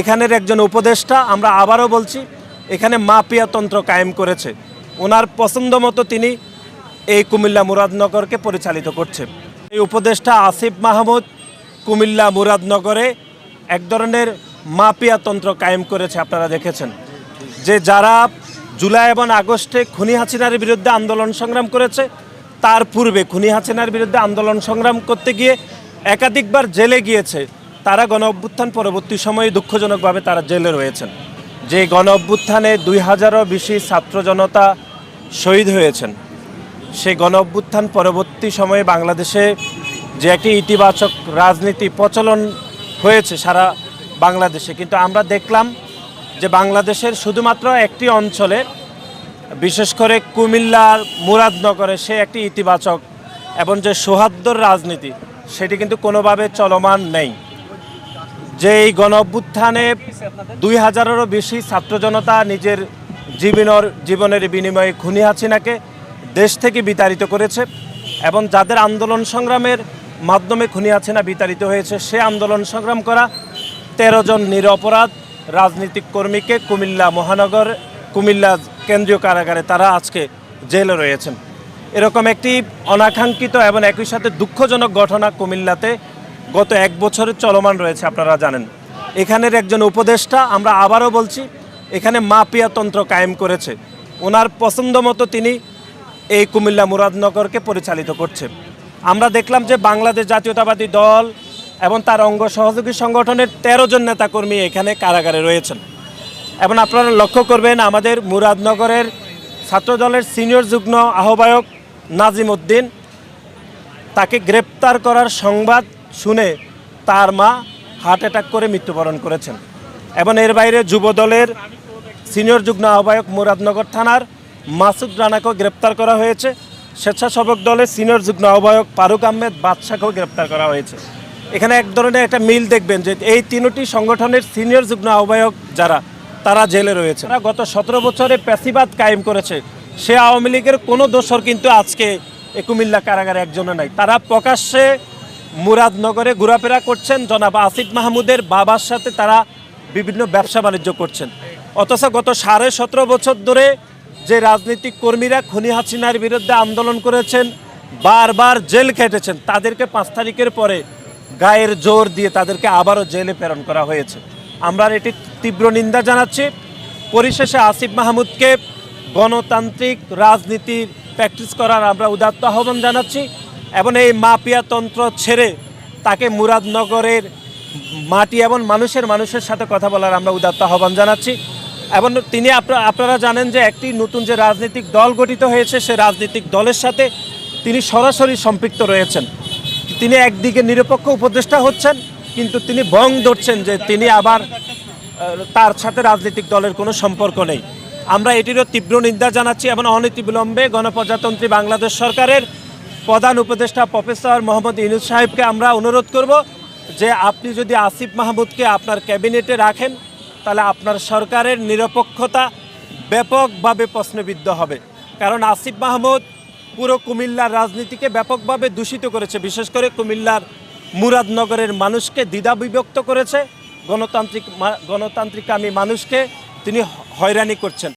এখানের একজন উপদেষ্টা, আমরা আবারও বলছি, এখানে মাপিয়া তন্ত্র কায়েম করেছে। ওনার পছন্দ মতো তিনি এই কুমিল্লা মুরাদনগরকে পরিচালিত করছে এই উপদেষ্টা আসিফ মাহমুদ কুমিল্লা মুরাদনগরে এক ধরনের মাপিয়া তন্ত্র কায়েম করেছে, আপনারা দেখেছেন। যে যারা জুলাই এবং আগস্টে খুনি হাসিনার বিরুদ্ধে আন্দোলন সংগ্রাম করেছে, তার পূর্বে খুনি হাসিনার বিরুদ্ধে আন্দোলন সংগ্রাম করতে গিয়ে একাধিকবার জেলে গিয়েছে। তারা গণ অভ্যুত্থান পরবর্তী সময়ে দুঃখজনকভাবে তারা জেলে রয়েছেন। যে গণ অভ্যুত্থানে দুই হাজারও বেশি ছাত্র জনতা শহীদ হয়েছেন সেই গণ অভ্যুত্থান পরবর্তী সময়ে বাংলাদেশে যে একটি ইতিবাচক রাজনীতি প্রচলন হয়েছে সারা বাংলাদেশে। কিন্তু আমরা দেখলাম যে বাংলাদেশের শুধুমাত্র একটি অঞ্চলে, বিশেষ করে কুমিল্লার মুরাদনগরে সে একটি ইতিবাচক এবং যে সৌহার্দ্যর রাজনীতি, সেটি কিন্তু কোনোভাবে চলমান নেই। যে এই গণ অভ্যুত্থানে দুই হাজারেরও বেশি ছাত্র জনতা নিজের জীবনের জীবনের বিনিময়ে খুনি হাসিনাকে দেশ থেকে বিতাড়িত করেছে এবং যাদের আন্দোলন সংগ্রামের মাধ্যমে খুনি হাসিনা বিতাড়িত হয়েছে, সে আন্দোলন সংগ্রাম করা তেরো জন নিরপরাধ রাজনৈতিক কর্মীকে কুমিল্লা মহানগর, কুমিল্লা কেন্দ্রীয় কারাগারে তারা আজকে জেলে রয়েছেন। এরকম একটি অনাকাঙ্ক্ষিত এবং একই সাথে দুঃখজনক ঘটনা কুমিল্লাতে গত এক বছরে চলমান রয়েছে, আপনারা জানেন। এখানের একজন উপদেষ্টা, আমরা আবারও বলছি, এখানে মাপিয়া তন্ত্র কায়েম করেছে। ওনার পছন্দ মতো তিনি এই কুমিল্লা মুরাদনগরকে পরিচালিত করছে। আমরা দেখলাম যে বাংলাদেশ জাতীয়তাবাদী দল এবং তার অঙ্গ সহযোগী সংগঠনের তেরো জন নেতাকর্মী এখানে কারাগারে রয়েছেন। এবং আপনারা লক্ষ্য করবেন, আমাদের মুরাদনগরের ছাত্রদলের সিনিয়র যুগ্ম আহ্বায়ক নাজিম উদ্দিন তাকে গ্রেপ্তার করার সংবাদ শুনে তার মা হার্ট অ্যাটাক করে মৃত্যুবরণ করেছেন। এবং এর বাইরে যুবদলের সিনিয়র যুগ্ম আহ্বায়ক মুরাদনগর থানার মাসুদ রানাকেও গ্রেপ্তার করা হয়েছে। স্বেচ্ছাসেবক দলের সিনিয়র যুগ্ম আহ্বায়ক ফারুক আহমেদ বাদশাকেও গ্রেপ্তার করা হয়েছে। এখানে এক ধরনের একটা মিল দেখবেন যে এই তিনটি সংগঠনের সিনিয়র যুগ্ম আহ্বায়ক যারা, তারা জেলে রয়েছে। তারা গত সতেরো বছরে প্যাসিবাদ কায়েম করেছে। সে আওয়ামী লীগের কোনো দোষর কিন্তু আজকে এ কুমিল্লা কারাগারে একজনে নাই। তারা প্রকাশ্যে মুরাদনগরে ঘোরাফেরা করছেন জনাব আসিফ মাহমুদের বাবার সাথে তারা বিভিন্ন ব্যবসা বাণিজ্য করছেন। অথচ গত সাড়ে সতেরো বছর ধরে যে রাজনৈতিক কর্মীরা খুনি হাসিনার বিরুদ্ধে আন্দোলন করেছেন, বারবার জেল খেটেছেন, তাদেরকে পাঁচ তারিখের পরে গায়ের জোর দিয়ে তাদেরকে আবারও জেলে প্রেরণ করা হয়েছে। আমরা এটি তীব্র নিন্দা জানাচ্ছি। পরিশেষে আসিফ মাহমুদকে গণতান্ত্রিক রাজনীতির প্র্যাকটিস করার আমরা উদাত্ত আহ্বান জানাচ্ছি। এবং এই মাপিয়া তন্ত্র ছেড়ে তাকে মুরাদনগরের মাটি এবং মানুষের মানুষের সাথে কথা বলার আমরা উদাত্ত আহ্বান জানাচ্ছি। এবং তিনি আপনা- আপনারা জানেন যে একটি নতুন যে রাজনৈতিক দল গঠিত হয়েছে, সে রাজনৈতিক দলের সাথে তিনি সরাসরি সম্পৃক্ত রয়েছেন। তিনি একদিকে নিরপেক্ষ উপদেষ্টা হচ্ছেন, কিন্তু তিনি বং ধরছেন যে তিনি আবার তার সাথে রাজনৈতিক দলের কোনো সম্পর্ক নেই। আমরা এটিরও তীব্র নিন্দা জানাচ্ছি এবং অনতিবিলম্বে গণপ্রজাতন্ত্রী বাংলাদেশ সরকারের প্রধান উপদেষ্টা প্রফেসর মোহাম্মদ ইনুস সাহেবকে আমরা অনুরোধ করব যে আপনি যদি আসিফ মাহমুদকে আপনার ক্যাবিনেটে রাখেন, তাহলে আপনার সরকারের নিরপেক্ষতা ব্যাপকভাবে প্রশ্নবিদ্ধ হবে। কারণ আসিফ মাহমুদ পুরো কুমিল্লার রাজনীতিকে ব্যাপকভাবে দূষিত করেছে। বিশেষ করে কুমিল্লার মুরাদনগরের মানুষকে দ্বিধা বিভক্ত করেছে। গণতান্ত্রিক মা- গণতান্ত্রিকামী মানুষকে তিনি হয়রানি করছেন।